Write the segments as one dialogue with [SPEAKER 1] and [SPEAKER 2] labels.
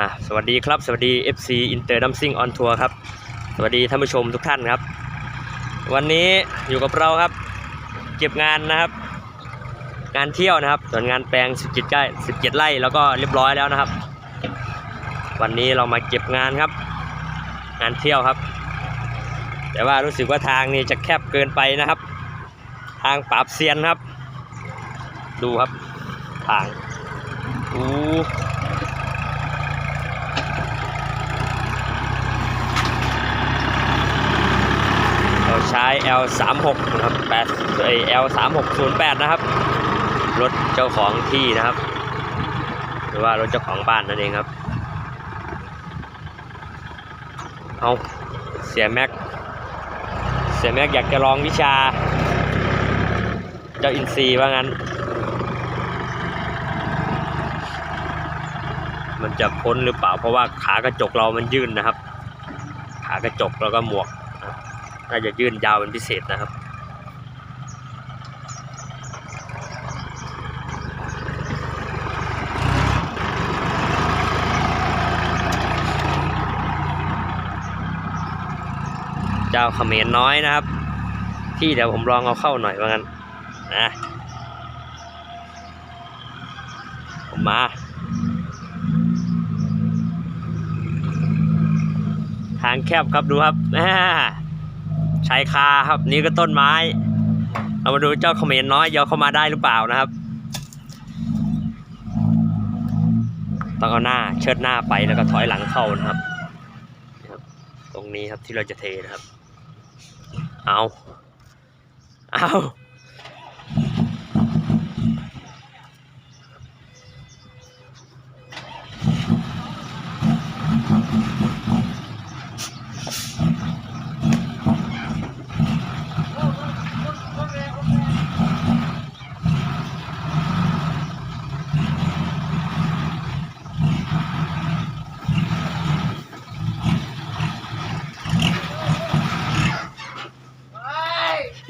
[SPEAKER 1] อะสวัสดีครับ สวัสดี FC Inter Dancing on Tour ครับ สวัสดีท่านผู้ชมทุกท่านครับ วันนี้อยู่กับเราครับ เก็บงานนะครับ งานเที่ยวนะครับส่วนงานแปลง 17ไร่17 ไร่แล้วก็เรียบร้อยแล้วนะครับ วันนี้เรามาเก็บงานครับ งานเที่ยวครับ แต่ว่ารู้สึกว่าทางนี้จะแคบเกินไปนะครับ ทางปราบเซียนครับ ดูครับทางอู้เรา ใช้ L 3 6 นะครับ8เอ้ L 3 6 0 8 นะครับ รถเจ้าของที่นะครับ หรือว่ารถเจ้าของบ้านนั่นเองครับ เอาเสียแม็ก เสียแม็กอยากจะลองวิชา เจ้าอินซีว่างั้น มันจะพ้นหรือเปล่าเพราะว่าขากระจกเรามันยื่นนะครับ ขากระจกแล้วก็หมวก น่าจะยื่นยาวเป็นพิเศษนะครับ เจ้าเขมรน้อยนะครับ ที่เดี๋ยวผมลองเอาเข้าหน่อยว่างั้นนะผมมาทางแคบครับดูครับแหม่ ชายคาครับ นี่ก็ต้นไม้ เรามาดูเจ้าเขมรน้อยย่อเข้ามาได้หรือเปล่านะครับ ต้องเอาหน้าเชิดหน้าไปแล้วก็ถอยหลังเข้านะครับนะครับตรงนี้ครับที่เราจะเทนะครับ เอา เอา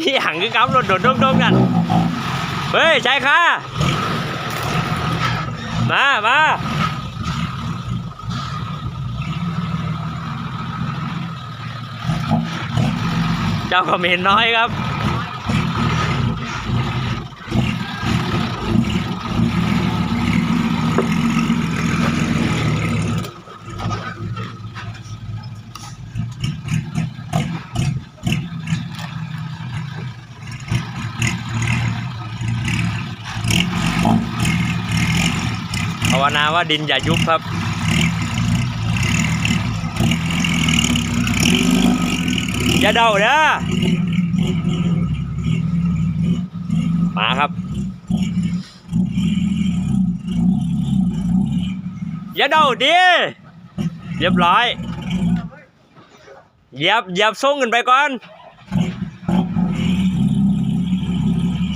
[SPEAKER 1] ที่หังคือกำรถโดดดงๆกันเฮ้ยชายค่ะ มามาเจ้าเขมรน้อยครับ ว่าดินอย่ายุบครับ อย่าเดาเด้อมาครับ อย่าเดาดิเรียบร้อยเหยียบเหยียบส่งขึ้นไปก่อน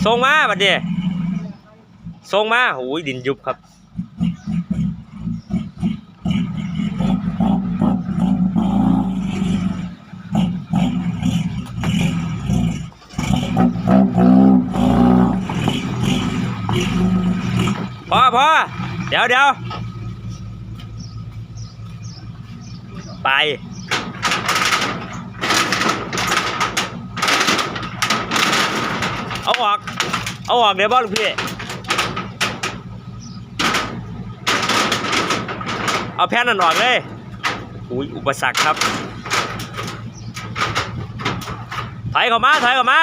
[SPEAKER 1] ส่งมาบัดเดียส่งมาโอ้ยดินยุบครับ อพอเดี๋ยวเดี๋ยวไป เอาออก เอาออกเดี๋ยวบอลูกพี่ เอาแผ่นนั่นออกเลยอุ้ยอุปสรรคครับ ถอยเข้ามา ถอยเข้ามา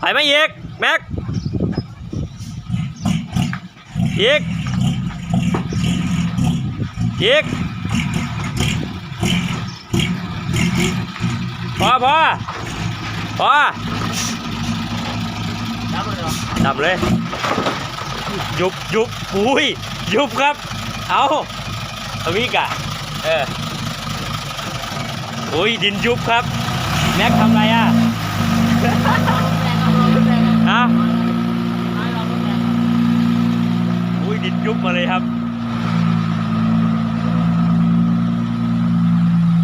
[SPEAKER 1] ถอยมาอีกแม็ก อีกอีกพอพอพอดับเลยยุบยุบอุ้ยยุบครับ เอาเอาวิกะเอออุ้ยดินยุบครับ แม็กทำไรอะฮะ อุ้ย ดินยุบมาเลยครับ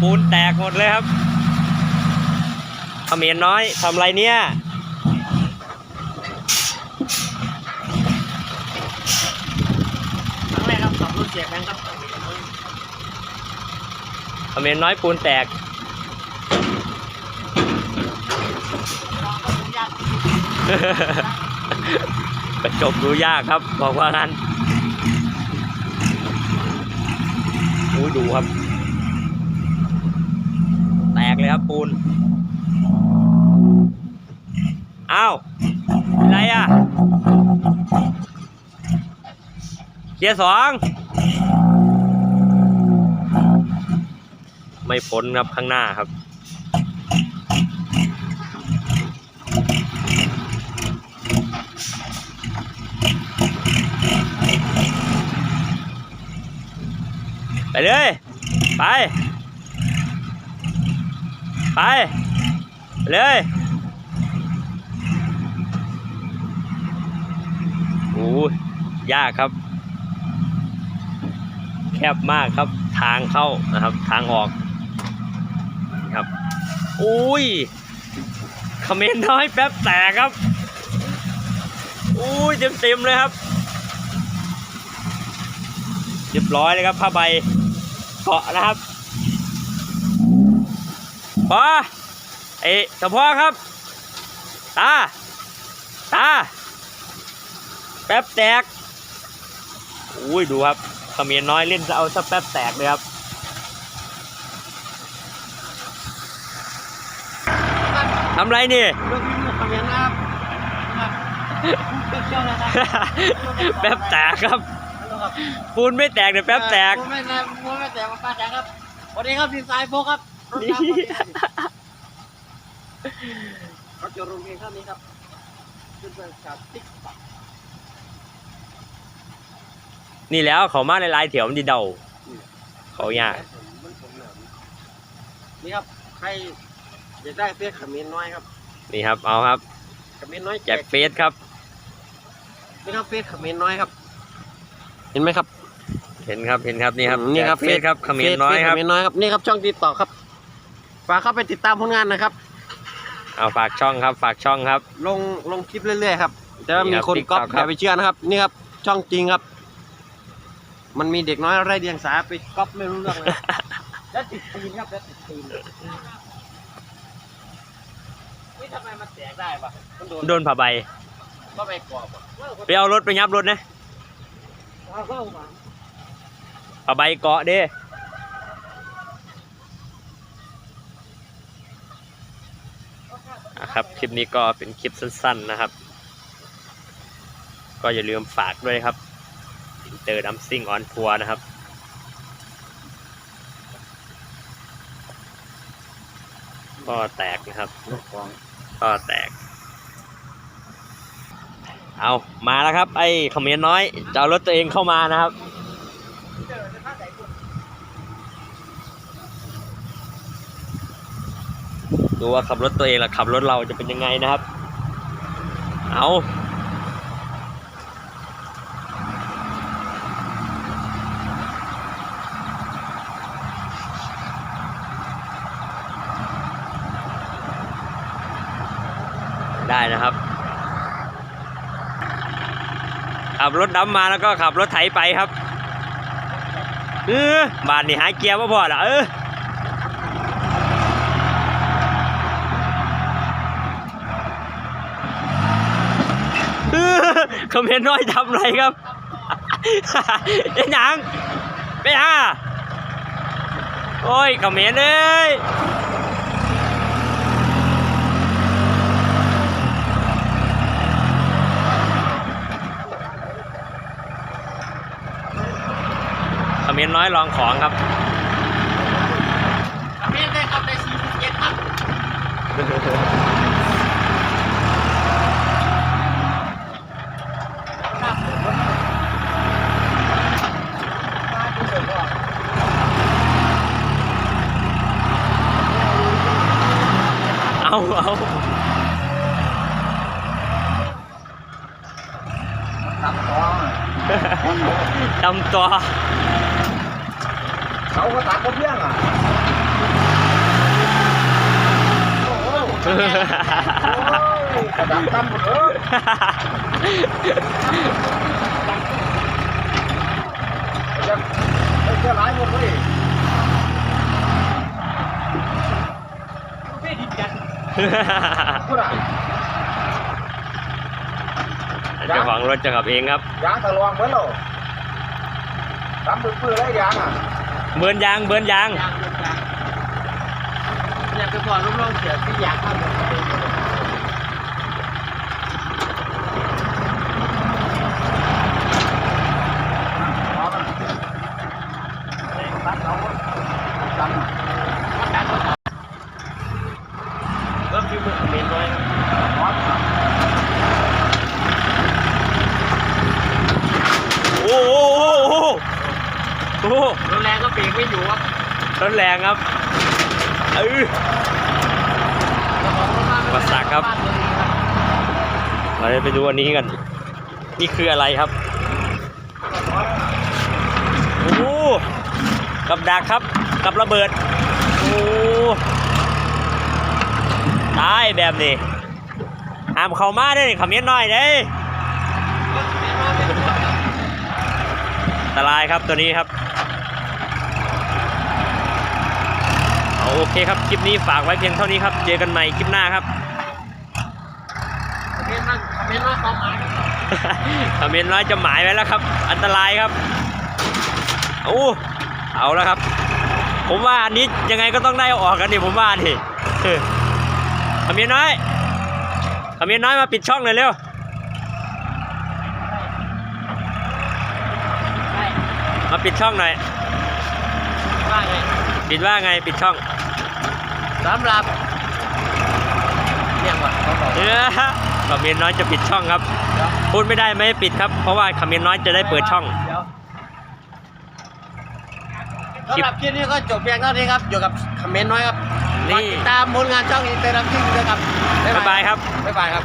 [SPEAKER 1] ปูนแตกหมดเลยครับเขมรน้อยทำไรเนี่ย
[SPEAKER 2] ครั้งแรกครับขับรถปูนเสียแบงครับ
[SPEAKER 1] คอมเมนต์น้อยปูนแตกกระจกดูยากครับ บอกว่างั้น อุ้ยดูครับ แตกเลยครับปูนอ้าวอะไรอะเกียร์สองไม่พ้นครับข้างหน้าครับ เลย ไป ไป เลยโอ้ยากครับ แคบมากครับทางเข้านะครับ ทางออกนะครับอุ้ยคอมเมนต์น้อยแป๊บแตกครับอุ้ยเต็มเต็มๆเลยครับเรียบร้อยเลยครับผ้าใบ เกาะนะครับปอเอ๊ะเฉพาะครับ ตา ตา แป๊บแตกอุ้ยดูครับเขมียนน้อยเล่นจะเอาซะแป๊บแตกเลยครับทำไรนี่
[SPEAKER 2] ลูกพี่ลูกคอมเมนต์นะครับครับเชี่ยวนะครับ
[SPEAKER 1] แป๊บแตกครับ ปูนไม่แตกแต่แป๊บแตก
[SPEAKER 2] ปูนไม่แตกปูนไม่แตกมาป้าแตกครับสวัสดีครับดินสายโฟกครับรถครับรถจะลงเองเท่านี้ครับขึ้นไปกับติ๊กต็อก
[SPEAKER 1] นี่แล้วเขามาในลายๆเถียวมันดีเดาเขายาก
[SPEAKER 2] มันผมเหนือนี่ครับใครอยากได้เฟซขมิ้นน้อยครับ
[SPEAKER 1] นี่ครับเอาครับ
[SPEAKER 2] ขมิ้นน้อย
[SPEAKER 1] แจกเฟสครับ
[SPEAKER 2] นี่ครับเฟซขมิ้นน้อยครับ เห็นไหมครับ
[SPEAKER 1] เห็นครับเห็นครับนี่ครับ
[SPEAKER 2] อืมนี่ครับ
[SPEAKER 1] แจกเฟสครับเขมียนน้อยครับ
[SPEAKER 2] เฟซขมิ้นน้อยครับนี่ครับช่องติดต่อครับ ฝากเข้าไปติดตามผลงานนะครับ
[SPEAKER 1] เอาฝากช่องครับ ฝากช่องครับ
[SPEAKER 2] ลงลงคลิปเรื่อยๆครับแต่ว่า
[SPEAKER 1] นี่
[SPEAKER 2] มี
[SPEAKER 1] ครับ
[SPEAKER 2] คน
[SPEAKER 1] TikTok
[SPEAKER 2] ก๊อป
[SPEAKER 1] ครั
[SPEAKER 2] อบย่าไปเชื่อนะครับ นี่ครับช่องจริงครับ มันมีเด็กน้อยไร้เดียงสาไปก๊อปไม่รู้เรื่องเลยแล้วติดตีนครับแล้วติดตีนนี่ทำไมมันแตกได้ปะมันโดน
[SPEAKER 1] โดนผ้าใบ
[SPEAKER 2] ก็ไปกรอบอะ
[SPEAKER 1] ไปเอารถไปยับรถนะ
[SPEAKER 2] เอา
[SPEAKER 1] ใบเกาะเด้อครับ คลิปนี้ก็เป็นคลิปสั้น ๆนะครับ ก็อย่าลืมฝากด้วยครับอินเตอร์ดัมซิ่งออนทัวร์นะครับ ก็แตกนะครับก็แตก เอามาแล้วครับ ไอ้ขมิ้นน้อยจะเอารถตัวเองเข้ามานะครับดูว่าขับรถตัวเองและขับรถเราจะเป็นยังไงนะครับ เอาได้นะครับ ขับรถดำมาแล้วก็ขับรถไถไปครับเออบานนี่หาเกียร์มาพอละเออเออคอมเมนต์น้อยทำไรครับไอ้หนังไปหาโอ้ยคอมเมนต์เอ้ยคอมเม นต์น้อยลองของครับ
[SPEAKER 2] ไม่ได้ครับได้สี่สิบเจ็ดครับมาดูเสร็จก่อน
[SPEAKER 1] เอาเอา
[SPEAKER 2] ตัดต่อ
[SPEAKER 1] ทำตัว
[SPEAKER 2] เขาก็ตัดก็เพี้ยงอะโอ้โหโอ้ยกระดับตั้มหมดเลย จะ
[SPEAKER 3] อหลายหมดเลย
[SPEAKER 2] ไม่ดีกัน
[SPEAKER 3] พูดอะ
[SPEAKER 1] เจ้าของรถจะขับเองครับ
[SPEAKER 3] ยางทะลวงเบิ้ลหรอ ทำมือปืนได้ยางอะ
[SPEAKER 1] เบิร์นยางเบิร์นยาง
[SPEAKER 2] ยางยางอยากไปบอกลูกน้องเสียที่ยางข้ามไป
[SPEAKER 1] รถฟิวเมอร์เมนไว้โอ้โหโอ้โหโอ้โห
[SPEAKER 2] รถแรงก็เบรกไม่อยู่ครับ
[SPEAKER 1] รถแรงครับเออมาสักครับมาเลยไปดูอันนี้กัน นี่คืออะไรครับโอ้กับดักครับกับระเบิดโอ้ตายแบบนี้ห้ามเข้ามาเด้อขมิ้นน้อยเด้อันตรายครับตัวนี้ครับเอา โอเคครับ คลิปนี้ฝากไว้เพียงเท่านี้ครับ เจอกันใหม่คลิปหน้าครับ
[SPEAKER 2] คอมเมนต์มาคอมเมนต์มาความหมาย
[SPEAKER 1] คอมเมนต์น้อยจะหมายไว้แล้วครับ อันตรายครับโอ้เอาแล้วครับ ผมว่าอันนี้ยังไงก็ต้องได้เอาออกกันดิผมว่าดิเออคอมเมนต์น้อยคอมเมนต์น้อยมาปิดช่องหน่อยเร็ว
[SPEAKER 2] ใช่
[SPEAKER 1] มาปิดช่องหน่อย
[SPEAKER 2] ว่าไง
[SPEAKER 1] ปิดว่าไงปิดช่อง
[SPEAKER 2] สำหรับเนี่ยว่ะเขาบอก
[SPEAKER 1] เออคอมเมนต์น้อยจะปิดช่องครับ
[SPEAKER 2] เดี๋ยว
[SPEAKER 1] พูดไม่ได้ไม่ให้ปิดครับ เพราะว่าคอมเมนต์น้อยจะได้เปิดช่อง
[SPEAKER 2] เดี๋ยวสำหรับคลิปนี้ก็จบเพียงเท่านี้ครับอยู่กับคอมเมนต์น้อยครับ
[SPEAKER 1] นี่
[SPEAKER 2] ฝากติดตามผลงานช่องอินเตอร์ดัมซิ่งด้วยครับ
[SPEAKER 1] บ๊ายบายครับ
[SPEAKER 2] บ๊ายบายครับ